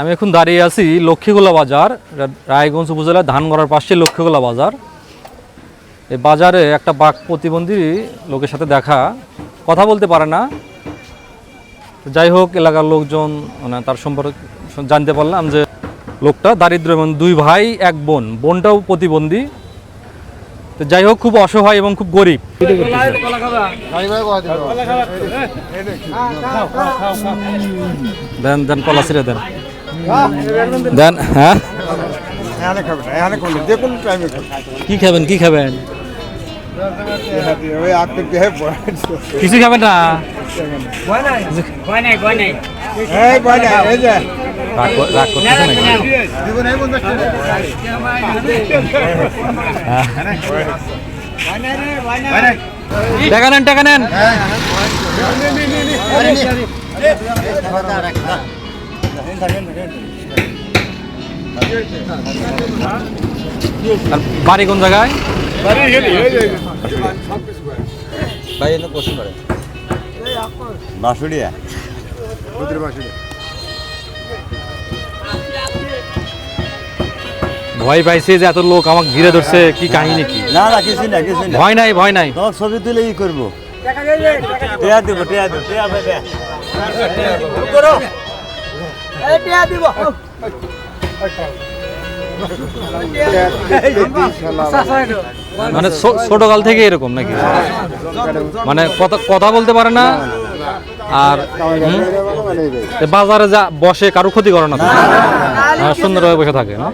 আমি এখন দাঁড়িয়ে আছি লক্ষ্মীগোলা বাজার, রায়গঞ্জ উপজেলার ধানগড়ার পাশে লক্ষ্মীগোলা বাজার। এই বাজারে একটা বাঘ প্রতিবন্ধী লোকের সাথে দেখা, কথা বলতে পারে না। যাই হোক, এলাকার লোকজন মানে তার সম্পর্কে জানতে পারলাম যে লোকটা দারিদ্র এবং দুই ভাই, এক বোন, বোনটাও প্রতিবন্ধী। তো যাই হোক, খুব অসহায় এবং খুব গরিব। দেন দেন, কলা ছিঁড়ে দেন। দেন হ্যাঁ কি খাবেন কি খাবেন কিছু খাবেন না টাকা নেন টাকা নেন বাড়ি কোন জায়গায়? ভাই এনে কোশ্চেন করে। বাঁশুড়িয়া? ভয় পাইছে যে এত লোক আমাকে ঘিরে ধরছে কি কাহিনী কি? না না কিছু না কিছু না ভয় নাই ভয় নাই। তোমার ছবি তুলে কি করব। টেয়া দেবো টেয়া দেবো টেয়া মানে ছো- ছোটকাল থেকে এরকম নাকি? মানে কথা কথা বলতে পারে না আর বাজারে যা বসে কারও ক্ষতি করে না সুন্দরভাবে বসে থাকে না?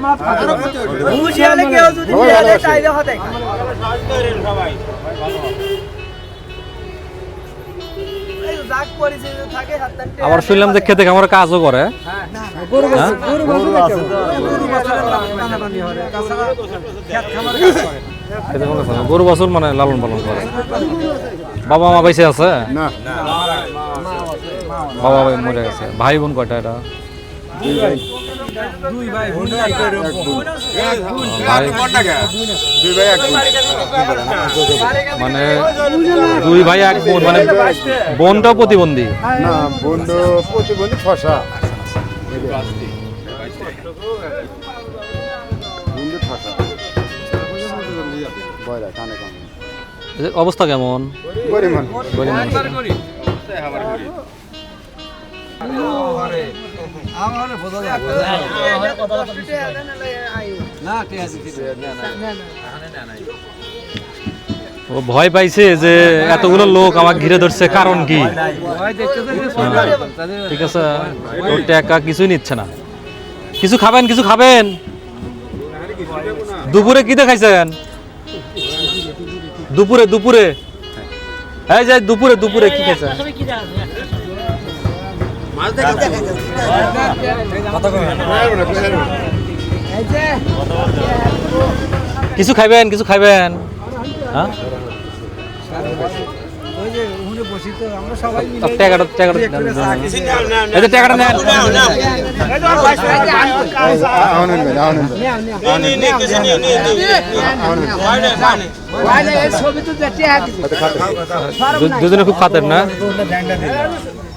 আবার শুনলাম যে খেতে আমার কাজও করে। হ্যাঁ? গরু বাছুর মানে লালন পালন করে। বাবা মা বেঁচে আছে? বাবা ভাই মরে গেছে। ভাই বোন কয়টা এটা দুই ভাই। বোন। মানে দুই ভাই এক বোন। মানে বোনটাও প্রতিবন্ধী। না বন্ধু প্রতিবন্ধী ফসা। বন্ধু ফসা। বয়রা কানে কানে। এদের অবস্থা কেমন? গরিব মানুষ। গরিব মানুষ। ও ভয় পাইছে যে এতগুলো লোক আমাকে ঘিরে ধরছে কারণ কি? হ্যাঁ, ঠিক আছে টাকা কিছুই নিচ্ছে না। কিছু খাবেন কিছু খাবেন? দুপুরে কি দেখাইছেন? দুপুরে দুপুরে? এই যে দুপুরে দুপুরে কি খাইছেন? কিছু খাইবেন কিছু খাইবেন? হ্যাঁ? তা টাকাটা টাকাটা দেন,